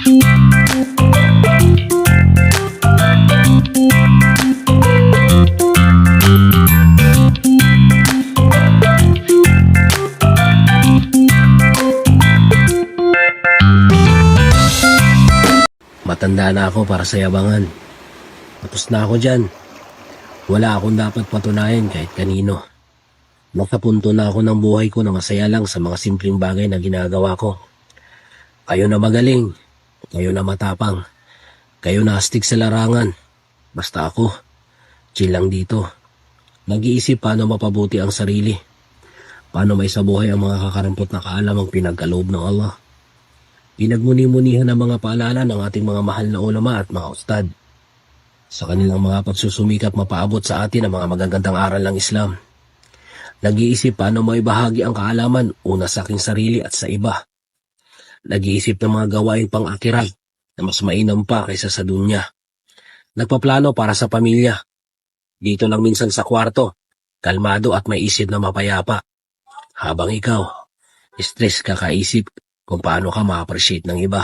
Matanda na ako para sa yabangan. Tapos na ako dyan. Wala akong dapat patunayan kahit kanino. Nakapunto na ako ng buhay ko na masaya lang sa mga simpleng bagay na ginagawa ko. Kayo na magaling. Kayo na matapang. Kayo na astig sa larangan. Basta ako, chill lang dito. Nag-iisip paano mapabuti ang sarili. Paano may sa buhay ang mga kakarampot na kaalamang pinagkaloob ng Allah. Pinagmuni-munihan ng mga paalala ng ating mga mahal na ulama at mga ustad. Sa kanilang mga pagsusumikap mapaabot sa atin ang mga magagandang aral ng Islam. Nag-iisip paano mo ibahagi ang kaalaman una sa aking sarili at sa iba. Nag-iisip ng mga gawain pang akirat na mas mainam pa kaysa sa dunya. Nagpaplano para sa pamilya. Dito lang minsan sa kwarto, kalmado at may isip na mapayapa. Habang ikaw, stress kakaisip kung paano ka ma-appreciate ng iba.